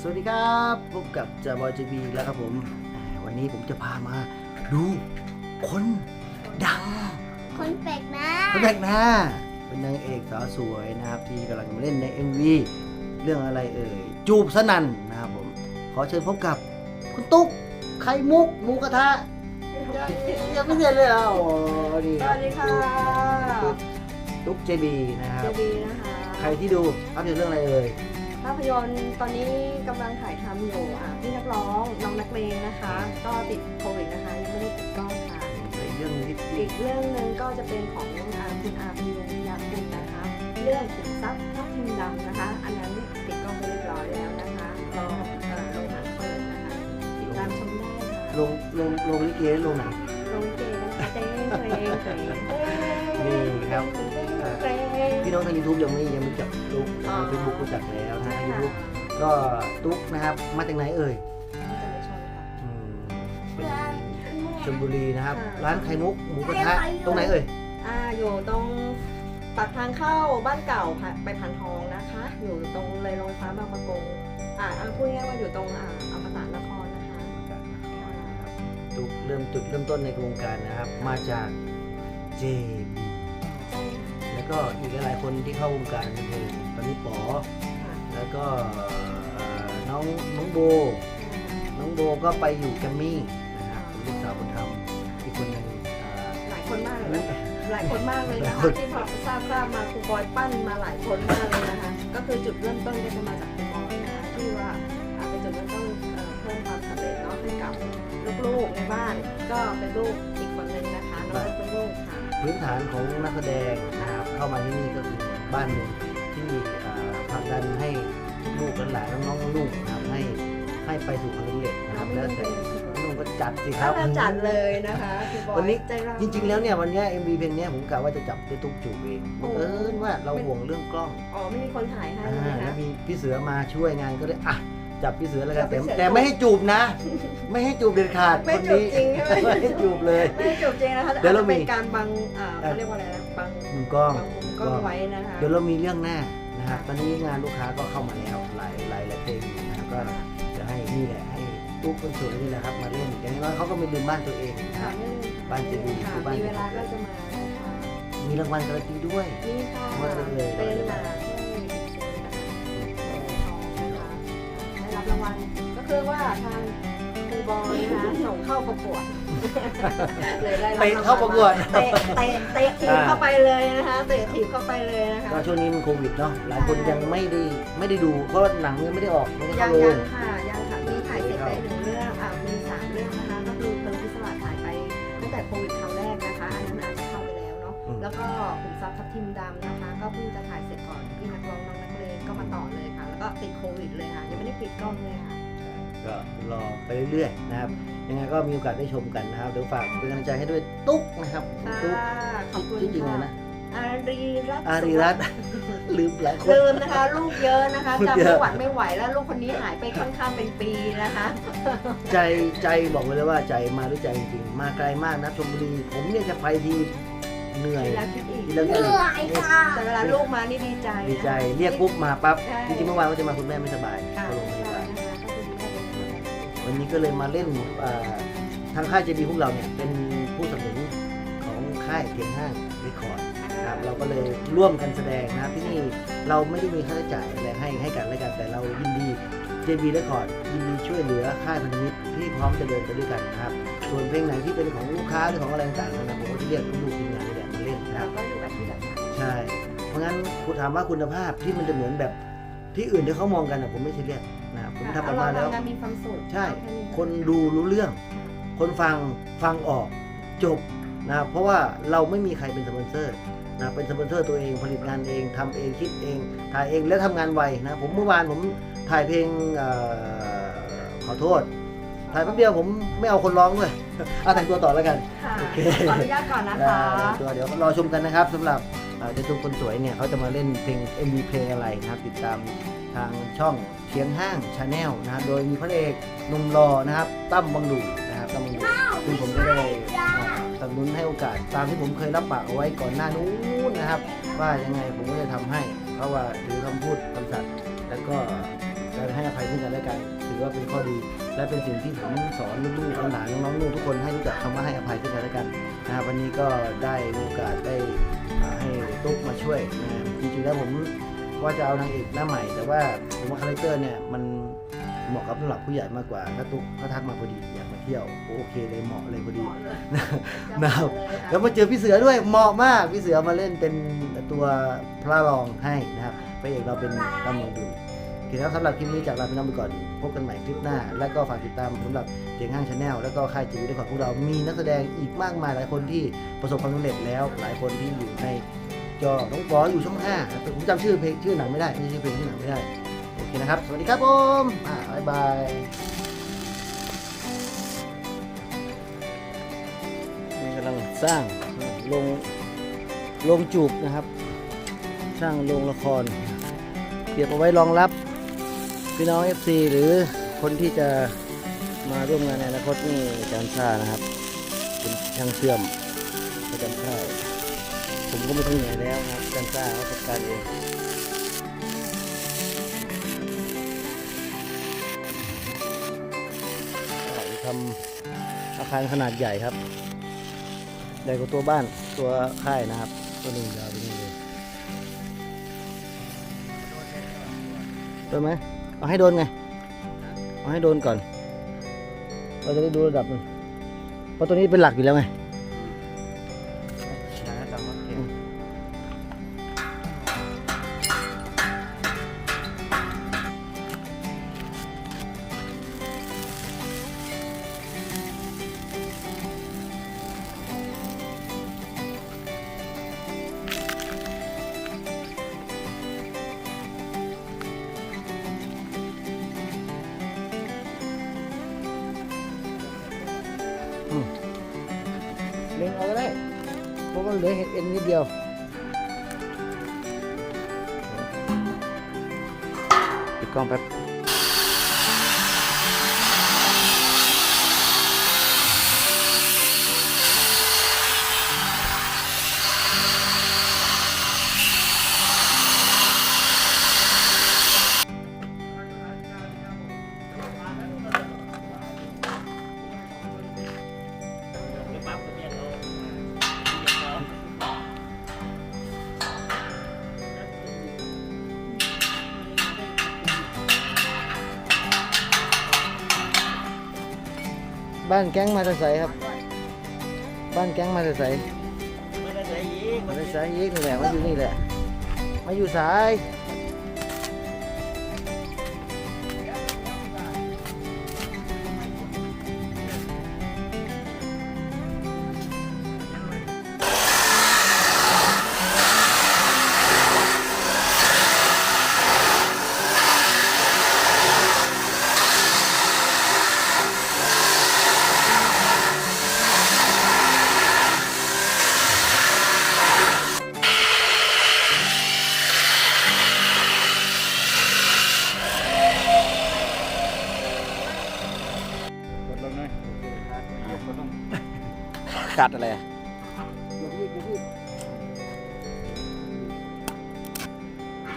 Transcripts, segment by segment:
สวัสดีครับพบกับจาบอยจีบีแล้วครับผมอ่าวันนี้ผมจะพามาดูคนดัง คนแปลกหน้าคนแรกหน้าเป็นนางเอกสาวสวยนะครับ ที่กำลังมาเล่นใน MV เรื่องอะไรเอ่ยจูบสนั่นนะครับผม ขอเชิญพบกับคุณตุ๊กไข่มุกหมูกระทะยังไม่เสร็จเลยอะโอ้ดีสรับวัสดีค่ะตุ๊กตุ๊กเจบีนะครับเจบีนะคะใครที่ดูภาพยนตร์เรื่องอะไรเอ่ยภาพยนตร์ตอนนี้กำลังถ่ายทำอยู่อะพี่นักร้องน้องนักเลงนะคะ ก็ติดโควิดนะคะยังไม่ได้ติดกล้องค่ะในเรื่องที่อีกเรื่องหนึ่งก็จะเป็นของอาคุณอาพยุงยาคุณนะคะ เรื่องขุนทรัพย์ทับทิมดำนะคะ อันนั้นติดกล้องไปเรียบร้อยแล้วนะคะก็เอ่อลงหนังเปิดนะคะติดตามชมได้ค่ะลงลงลงลิเกลงหนังลงเจนะคะเต้เต้เต้นี่ครับเต้ พี่น้องทางยูทูบยังไม่ยังไม่รู้จักตุ๊กอ๋อทางเฟซบุ๊กรู้จักแล้วนะใช่ทางยูค่ะทูบก็ตุ๊กนะครับมาจากไหนเอ่ยมาจากในชนค่ะอืมเป็นชลบุรีนะครับค่ะร้านไข่มุกหมูกระทะตรงไหนเอ่ยอ่าอยู่ตรงปากทางเข้าบ้านเก่าผ่านไปผ่านทองนะคะ อยู่ตรงเลยโรงไฟฟ้าบางประกงอ่าอ่าพูดง่ายๆว่าอยู่ตรงอ่าอมตะนครนะคะตุ๊กเริ่มจุดเริ่มต้นในวงการนะครับ มาจาก JB แล้ว ก็อีกหลายๆคนที่เข้าวงการบันเทิงตอนนี้ป๋อค่ะแล้วก็เอ่อน้องน้องโบ น้องโบก็ไปอยู่แกรมมี่นะครับเป็นลูกสาวคนทำอีกคนหนึ่งอ่าหลายคนมากเลยนะหลายคนมากเลยหลานะยคคะนที่พอทราบทราบมาครูบอยปั้นมาหลายคนมากเลยนะคะก็คือจุดเริ่มต้นก็จะมาจากครูบอยนะคะที่ว่าอ่าเป็นจุดเริ่มต้นเอ่อเพิ่มความสำเร็จเนาะให้กับลูกๆในบ้าน ก็เป็นลูกอีกคนหนึ่งนะคะน้องเป็นลูกค่ะพื้นฐานของนักแสดงนะครับ เข้ามาที่นี่ก็คือบ้านหนึ่งที่อ่าผลักดันให้ลูกหลานๆน้องๆลูกนะครับให้ให้ไปสู่ความสำเร็จนะครับแล้วแต่พี่นุ่งก็จัดสิครับถ้าจัดเลยนะคะคือบอยวันนี้ใจเราจริง ๆ แล้วเนี่ยวันเนี้เอ็มวีเพลงเนี้ยผมกะว่าจะจับด้วยตุ๊กจูบเองบังเอิญว่าเราห่วงเรื่องกล้องอ๋อไม่มีคนถ่ายให้อ่าใช่ไหมแล้วคะมีพี่เสือมาช่วยงานก็เลยอะ จับพี่เสือแล้วกันจับพี่แต่เสือ แต่ไม่ให้จูบนะ ไม่ให้จูบเด็ดขาดไม่คนจูบนี้จริงใช่ไหมไม่ให้จูบเลย ไม่ได้จูบจริงนะคะแต่เดี๋ยวเรามี เป็นการบังอ่าเขาเรียกว่าอะไรนะบังมุมกล้อง บังมุมกล้องไว้นะคะ เดี๋ยวเรามีเรื่องหน้านะครับตอนนี้งานลูกค้าก็เข้ามาแล้วหลายหลายหลายเพลงอยู่นะครับก็จะให้นี่แหละให้ตุ๊กคนสวยนี่แหละครับมาเล่นอย่างน้อยเขาก็ไม่ลืมบ้านตัวเองนะคค่ะรับเรื่องบ้านเจดีย์ค่ะคือบ้านมีเวลาก็จะมานะคะมีรางวัลการันตีด้วย นี่ค่ะว่าจะเลย เป็นหลา รับรางวัลก็คือว่าทางครูบอยนะคะส่งเข้าประกวดเลยได้รับเตะเข้าประกวด เตะเตะเตะถีบเข้าไปเลยนะคะเตะถีบเข้าไปเลยนะคะ ก็ช่วงนี้มันโควิดเนาะหลายคนยังไม่ได้ไม่ได้ดูเพราะว่าหนังยังไม่ได้ออกไม่ได้ยัเข้างโรยังง ค่ะยังค่ะมีถ่ายเสร็จไปหนึ่งเรื่องอ่ามีสามเรื่องนะคะก็คือเพลิงพิศวาสถ่ายไปตั้งแต่โควิดครั้งแรกนะคะ อันนั้นอาจจะเข้าไปแล้วเนาะแล้วก็ขุมทรัพย์ทับทิมดำนะคะ ก็เพิ่งจะถ่ายเสร็จก่อนพี่นักร้องน้องนักเลงก็ มาต่อเลยค่ะ แล้วก็ติดโควิดเลยค่ะ ยังไม่ได้ปิดกล้องเลยค่ะ ก็รอไปเรื่อยๆนะครับ ยังไงก็มีโอกาสได้ชมกันนะครับ เดี๋ยวฝากเป็นกำลังใจให้ด้วยตุ๊กนะครับค่ะตุ๊กขอบคุณจริงๆเลยค่ะนะ อารีรัตน์อารีรัตน์ ลืมหลายคน ลืมนะคะ ลูกเยอะนะคะลูกจำเยไม่อะ หวัดไม่ไหวแล้วลูกคนนี้หายไปค่อนข้างเป็นปีนะคะ ใจใจบอกไว้เลยว่าใจมาด้วยใจจริงๆมาไกลมากนะชลบุรีผมเนี่ยจะไปที เหนื่อยทีละคิดอีกทีละเหคิดนื่อยค่ะแต่เวลาลูกมานี่ดีใจดีนะใจเรียกปุ๊บมาปั๊บใช่จริงๆเมื่อวานว่าจะมาคุณแม่ไม่สบายค่ะเข้าโรงพยาบาลนะคะก็คือดีใจเป็นคนแรกวันนี้ก็เลยมาเล่นเอ่อทางค่ายเจดีพวกเราเนี่ยเป็นผู้สนับสนุนของค่ายเกียงห้างเรคคอร์ดครับเราก็เลยร่วมกันแสดงนะครับที่นี่เราไม่ได้มีค่าใช้จ่ายอะไรให้ให้กันและกันแต่เรายินดี JB Record ยินดีช่วยเหลือค่ายพันธมิตรที่พร้อมจะเดินไปด้วยกันนะครับ ส่วนเพลงไหนที่เป็นของลูกค้าหรือของอะไรต่างๆนะผมก็จะเรียกลูก ใช่ เพราะงั้นคุณถามว่าคุณภาพที่มันจะเหมือนแบบที่อื่นที่เขามองกันนะผมไม่ใช่เรียกนะครับผมทำออกมาแล้วเรทำงานมีความสุขใช่แนี้คนดูรู้เรื่อง คนฟังฟังออกจบนะครับเพราะว่าเราไม่มีใครเป็นสปอนเซอร์นะเป็นสปอนเซอร์ตัวเองผลิตงานเองทำเองคิดเอง ถ่ายเองและทำงานไวนะผมเมื่อวานผมถ่ายเพลงเอ่อขอโทษ ถ่ายแป๊บเดียวผมไม่เอาคนร้องด้วยเอาแต่งตัวต่อแล้วกันค่ะโอเคขออนุญาตก่อนนะคะได้ตัวเดี๋ยวรอชมกันนะครับสำหรับ เอ่อเจตุคนสวยเนี่ยเขาจะมาเล่นเพลง MV เพลงอะไรนะครับ ติดตามทางช่องเคียงห้างชาแนลนะครับโดยมีพระเอกหนุ่มรอนะครับตั้มบังดูนะครับตั้มบังดูซึ่งผมจะได้สนับสนุนให้โอกาสตามที่ผมเคยรับปากเอาไว้ก่อนหน้านู้นนะครับ ว่ายังไงผมก็จะทำให้ เพราะว่าถือคำพูดคำสัตย์แล้วก็การให้อภัยซึ่งกันและกันถือว่าเป็นข้อดี และเป็นสิ่งที่ผมสอนลูกๆหลานน้องๆลูกทุกคนให้รู้จักคำว่าให้อภัยซึ่งกันและกันนะครับวันนี้ก็ได้โอกาสได้ ตุ๊กมาช่วยนะครับจริงๆแล้วผมว่าจะเอานางเอกหน้าใหม่ แต่ว่าผมว่าคาแรคเตอร์เนี่ยมันเหมาะกับสำหรับผู้ใหญ่มากกว่าถ้าตุ๊กเขาทักมาพอดีอยากมาเที่ยวโอเคเลยเหมาะเลยพอดีนะครับแล้วมาเจอพี่เสือด้วยเหมาะมากพี่เสือมาเล่นเป็นตัวพระรองให้นะครับพระเอกเราเป็นตำรวจดูโอเคครับสำหรับคลิปนี้จากลาพี่น้องไปก่อนพบกันใหม่คลิปหน้า แล้วก็ฝากติดตามสำหรับเสียงห้างชาแนลแล้วก็ค่ายจีวีด้วยของพวกเรามีนักแสดงอีกมากมายหลายคนที่ประสบความสำเร็จแล้ว หลายคนที่อยู่ใน จอน้องบออยู่ช่องห้าแต่ผมจำชื่อเพลงชื่อหนังไม่ได้ไม่ใช่ชื่อเพลงชื่อหนังไม่ได้ โอเคนะครับ สวัสดีครับผมอ่าบ๊ายบายนี่กำลังสร้างลงโรงจูบนะครับ สร้างโรงละครเก็บเอาไว้รองรับพี่น้อง FC หรือคนที่จะมาร่วมงานในอนาคตนี่อาจารย์ชานะครับ เป็นช่างเชื่อมประจำค่ายผม ก็ไม่ต้องเหนื่อยแล้วนะครับอาจารย์ชาเขาจัดการเองทำอาคารขนาดใหญ่ครับใหญ่กว่าตัวบ้านตัวค่ายนะครับ ตัวหนึ่งยาวไปนี่เลยโดนไหมเอาให้โดนไงเอาให้โดนก่อน เราจะได้ดูระดับมันเพราะตัวนี้เป็นหลักอยู่แล้วไง เล็งเอาก็ได้เพราะมันเหลือเห็ดเอ็นนิดเดียวปิดกล้องแป๊บ บ้านแก๊งมาจะใสครับ บ้านแก๊งมาจะใสมาจะใสอีกมาจะใสอีกนี่แหละมาอยู่นี่แหละมาอยู่สาย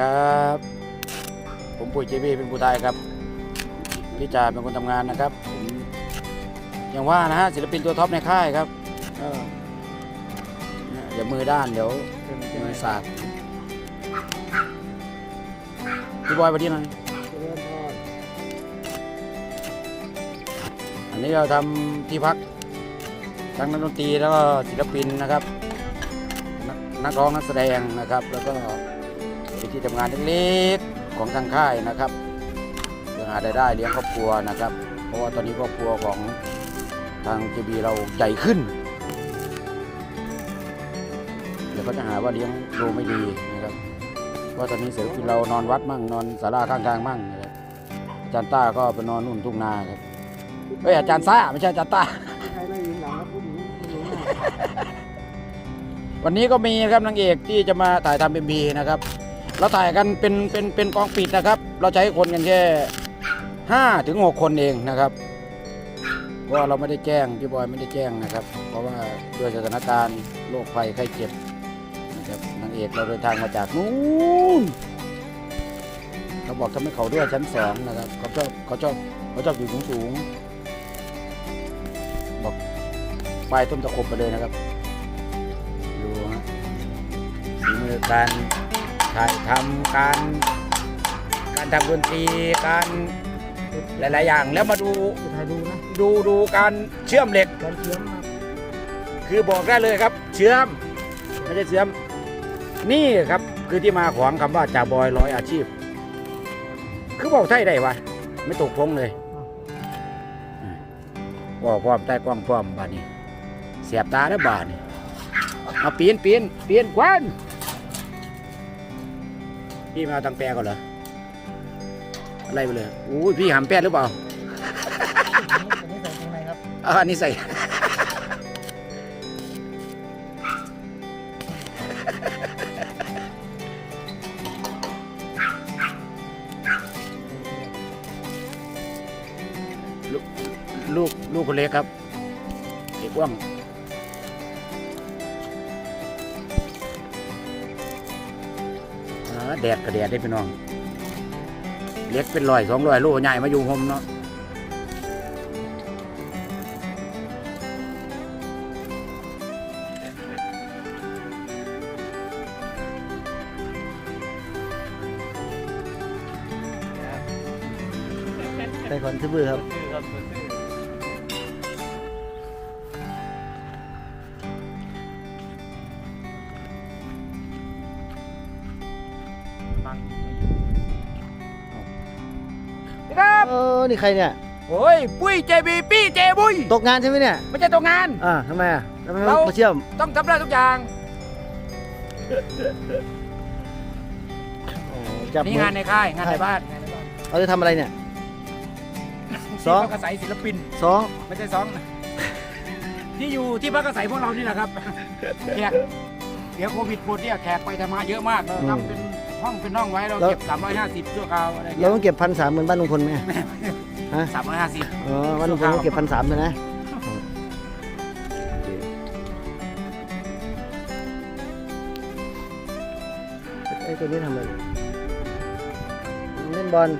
ครับ ผมปุ๋ยเจบีเป็นผู้ไทยครับพี่จ่าเป็นคนทำงานนะครับผมอย่างว่านะฮะศิลปินตัวท็อปในค่ายครับเออเนี่ยเดี๋ยวมือด้านเดี๋ยวมือสากพี่บอยวันนี้หน่อยอันนี้เราทำที่พักทั้งนักดนตรีแล้วก็ศิลปินนะครับ นักร้องนักแสดงนะครับ แล้วก็ ที่ทำงานเล็กๆของทางค่ายนะครับเพื่อหารายได้เลี้ยงครอบครัวนะครับ เพราะว่าตอนนี้ครอบครัวของทางจีบีเราใหญ่ขึ้น เดี๋ยวเขาจะหาว่าเลี้ยงดูไม่ดีนะครับว่าตอนนี้ศิลปินเรานอนวัดมั่งนอนศาลาข้างทางมั่งนะครับอาจารย์ต้าก็ไปนอนนู่นทุ่งนาครับเฮ้ยอาจารย์ซ่าไม่ใช่อาจารย์ต้าวันนี้ก็มีครับนางเอกที่จะมาถ่ายทำเอ็มบีนะครับ เราถ่ายกันเป็นเป็นเป็นกองปิดนะครับ เราใช้คนกันแค่ห้าถึงหกคนเองนะครับ เพราะว่าเราไม่ได้แจ้งพี่บอยไม่ได้แจ้งนะครับ เพราะว่าด้วยสถานการณ์โรคภัยไข้เจ็บนะครับนางเอกเราเดินทางมาจากนู้นเขาบอกทำให้เขาด้วยชั้นสองนะครับเขาชอบเขาชอบเขาชอบอยู่สูงสูงๆบอกป้ายต้นตะขบไปเลยนะครับดูฮะฝีมือการ ถ่ายทำการ การทำดนตรีการหลาย ๆ อย่างแล้วมาดูจะถ่ายดูนะดูดูการเชื่อมเหล็ก การเชื่อมมาคือบอกได้เลยครับ เชื่อมไม่ใช่เชื่อม นี่ครับคือที่มาของคำว่าจ่าบอยร้อยอาชีพ คือบอกไทยได้วะไม่ตกพงเลยว่าพร้อมใต้กว้างพร้อมบาดนี้เสียบตาแล้วบาดนี้มาปีนปีนปีนควัน พี่มาทางแปรก่อนเหรออะไรไปเลยอู้ยพี่หำแปดหรือเปล่าอันนี้ใส่ตรงไหนครับอ่าอันนี้ใส่ลูกลูกลูกคนเล็กครับเด็กว่าง แดดกระแดดได้พี่น้องเล็กเป็นร้อยสองร้อยโลใหญ่มาอยู่หมเนาะใส่คอนเทเบอร์ครับ นี่ใครเนี่ย โอ้ย ปุ้ยเจบีปี้เจบุ้ยตกงานใช่ไหมเนี่ย ไม่ใช่ตกงาน อ่าทำไมอะทำไมเรามาเชื่อม ต้องทำได้ทุกอย่างโอ้จับนี่มืองานในค่าย งานในบ้านเราจะทำอะไรเนี่ยสองที่พักอาศัยศิลปินสองไม่ใช่สองที่อยู่ที่พักอาศัยพวกเรานี่แหละครับแขกเดี๋ยวโควิดหมดเนี่ยแขกไปทำมาเยอะมากเราทำเป็นห้องเป็นห้องไว้เราเก็บ350ชั่วคราวอะไรเราเงี้ยต้องเก็บพันสามเหมือนบ้านลุงพลไหม สามร้อยห้าสิบอ๋อบ้านลุงพลต้องเก็บพันสามเลยนะไอ้ตัวนี้ทำอะไรเล่นบอล